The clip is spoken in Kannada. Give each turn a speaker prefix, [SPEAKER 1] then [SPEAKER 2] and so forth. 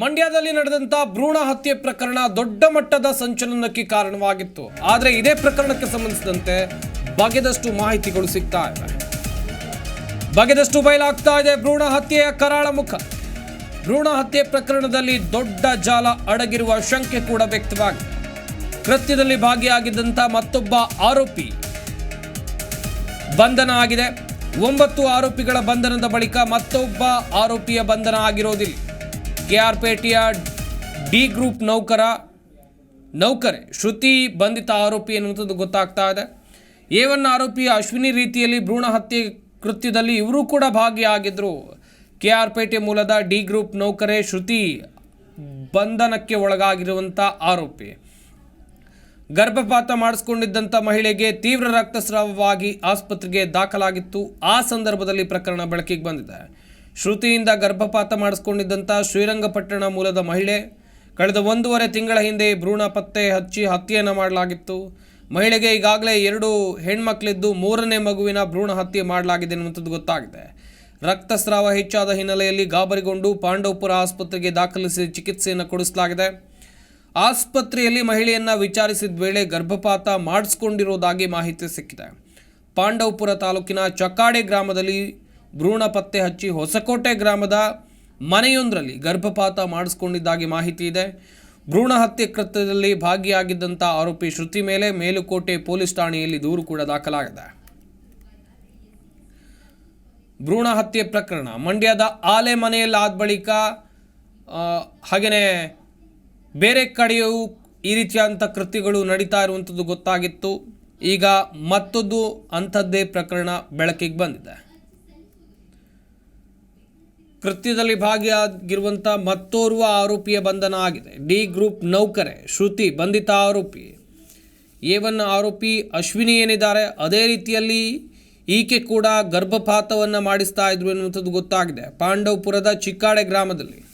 [SPEAKER 1] ಮಂಡ್ಯದಲ್ಲಿ ನಡೆದಂತ ಭ್ರೂಣ ಹತ್ಯೆ ಪ್ರಕರಣ ದೊಡ್ಡ ಮಟ್ಟದ ಸಂಚಲನಕ್ಕೆ ಕಾರಣವಾಗಿತ್ತು. ಆದರೆ ಇದೇ ಪ್ರಕರಣಕ್ಕೆ ಸಂಬಂಧಿಸಿದಂತೆ ಬಗೆದಷ್ಟು ಮಾಹಿತಿಗಳು ಸಿಗ್ತಾ ಇವೆ. ಬಗೆದಷ್ಟು ಬಯಲಾಗ್ತಾ ಇದೆ ಭ್ರೂಣ ಹತ್ಯೆಯ ಕರಾಳ ಮುಖ. ಭ್ರೂಣ ಹತ್ಯೆ ಪ್ರಕರಣದಲ್ಲಿ ದೊಡ್ಡ ಜಾಲ ಅಡಗಿರುವ ಶಂಕೆ ಕೂಡ ವ್ಯಕ್ತವಾಗಿದೆ. ಕೃತ್ಯದಲ್ಲಿ ಭಾಗಿಯಾಗಿದ್ದಂಥ ಮತ್ತೊಬ್ಬ ಆರೋಪಿ ಬಂಧನ ಆಗಿದೆ. ಒಂಬತ್ತು ಆರೋಪಿಗಳ ಬಂಧನದ ಬಳಿಕ ಮತ್ತೊಬ್ಬ ಆರೋಪಿಯ ಬಂಧನ ಆಗಿರೋದಿಲ್ಲ. ಕೆಆರ್ಪೇಟೆಯ ಡಿ ಗ್ರೂಪ್ ನೌಕರ ನೌಕರೆ ಶ್ರುತಿ ಬಂಧಿತ ಆರೋಪಿ ಎನ್ನುವಂಥದ್ದು ಗೊತ್ತಾಗ್ತಾ ಇದೆ. ಎ ಒನ್ ಆರೋಪಿ ಅಶ್ವಿನಿ ರೀತಿಯಲ್ಲಿ ಭ್ರೂಣ ಹತ್ಯೆ ಕೃತ್ಯದಲ್ಲಿ ಇವರು ಕೂಡ ಭಾಗಿಯಾಗಿದ್ದರು ಕೆ ಆರ್ ಪೇಟೆ ಮೂಲದ ಡಿ ಗ್ರೂಪ್ ನೌಕರೆ ಶ್ರುತಿ ಬಂಧನಕ್ಕೆ ಒಳಗಾಗಿರುವಂಥ ಆರೋಪಿ. ಗರ್ಭಪಾತ ಮಾಡಿಸ್ಕೊಂಡಿದ್ದಂಥ ಮಹಿಳೆಗೆ ತೀವ್ರ ರಕ್ತಸ್ರಾವವಾಗಿ ಆಸ್ಪತ್ರೆಗೆ ದಾಖಲಾಗಿತ್ತು. ಆ ಸಂದರ್ಭದಲ್ಲಿ ಪ್ರಕರಣ ಬೆಳಕಿಗೆ ಬಂದಿದೆ. ಶ್ರುತಿಯಿಂದ ಗರ್ಭಪಾತ ಮಾಡಿಸ್ಕೊಂಡಿದ್ದಂಥ ಶ್ರೀರಂಗಪಟ್ಟಣ ಮೂಲದ ಮಹಿಳೆ, ಕಳೆದ ಒಂದೂವರೆ ತಿಂಗಳ ಹಿಂದೆ ಭ್ರೂಣ ಪತ್ತೆ ಹಚ್ಚಿ ಹತ್ಯೆಯನ್ನು ಮಾಡಲಾಗಿತ್ತು. ಮಹಿಳೆಗೆ ಈಗಾಗಲೇ ಎರಡು ಹೆಣ್ಮಕ್ಳಿದ್ದು ಮೂರನೇ ಮಗುವಿನ ಭ್ರೂಣ ಹತ್ಯೆ ಮಾಡಲಾಗಿದೆ ಎನ್ನುವಂಥದ್ದು ಗೊತ್ತಾಗಿದೆ. ರಕ್ತಸ್ರಾವ ಹೆಚ್ಚಾದ ಹಿನ್ನೆಲೆಯಲ್ಲಿ ಗಾಬರಿಗೊಂಡು ಪಾಂಡವಪುರ ಆಸ್ಪತ್ರೆಗೆ ದಾಖಲಿಸಿ ಚಿಕಿತ್ಸೆಯನ್ನು ಕೊಡಿಸಲಾಗಿದೆ. ಆಸ್ಪತ್ರೆಯಲ್ಲಿ ಮಹಿಳೆಯನ್ನು ವಿಚಾರಿಸಿದ ವೇಳೆ ಗರ್ಭಪಾತ ಮಾಡಿಸ್ಕೊಂಡಿರೋದಾಗಿ ಮಾಹಿತಿ ಸಿಕ್ಕಿದೆ. ಪಾಂಡವಪುರ ತಾಲೂಕಿನ ಚಕ್ಕಾಡೆ ಗ್ರಾಮದಲ್ಲಿ ಭ್ರೂಣ ಪತ್ತೆ ಹಚ್ಚಿ ಹೊಸಕೋಟೆ ಗ್ರಾಮದ ಮನೆಯೊಂದರಲ್ಲಿ ಗರ್ಭಪಾತ ಮಾಡಿಸ್ಕೊಂಡಿದ್ದಾಗಿ ಮಾಹಿತಿ ಇದೆ. ಭ್ರೂಣ ಹತ್ಯೆ ಕೃತ್ಯದಲ್ಲಿ ಭಾಗಿಯಾಗಿದ್ದಂಥ ಆರೋಪಿ ಶ್ರುತಿ ಮೇಲೆ ಮೇಲುಕೋಟೆ ಪೊಲೀಸ್ ಠಾಣೆಯಲ್ಲಿ ದೂರು ಕೂಡ ದಾಖಲಾಗಿದೆ. ಭ್ರೂಣ ಹತ್ಯೆ ಪ್ರಕರಣ ಮಂಡ್ಯದ ಆಲೆ ಮನೆಯಲ್ಲಿ ಆದ ಬಳಿಕ ಹಾಗೆಯೇ ಬೇರೆ ಕಡೆಯೂ ಈ ರೀತಿಯಾದಂಥ ಕೃತ್ಯಗಳು ನಡೀತಾ ಇರುವಂಥದ್ದು ಗೊತ್ತಾಗಿತ್ತು. ಈಗ ಮತ್ತೊಂದು ಅಂಥದ್ದೇ ಪ್ರಕರಣ ಬೆಳಕಿಗೆ ಬಂದಿದೆ. ಕೃತ್ಯದಲ್ಲಿ ಭಾಗಿಯಾಗಿರುವಂಥ ಮತ್ತೋರ್ವ ಆರೋಪಿಯ ಬಂಧನ ಆಗಿದೆ. ಡಿ ಗ್ರೂಪ್ ನೌಕರೆ ಶ್ರುತಿ ಬಂಧಿತ ಆರೋಪಿ. ಎ ಆರೋಪಿ ಅಶ್ವಿನಿ ಏನಿದ್ದಾರೆ? ಅದೇ ರೀತಿಯಲ್ಲಿ ಈಕೆ ಕೂಡ ಗರ್ಭಪಾತವನ್ನು ಮಾಡಿಸ್ತಾ ಇದ್ರು ಎನ್ನುವಂಥದ್ದು ಗೊತ್ತಾಗಿದೆ. ಪಾಂಡವಪುರದ ಚಿಕ್ಕಾಡೆ ಗ್ರಾಮದಲ್ಲಿ.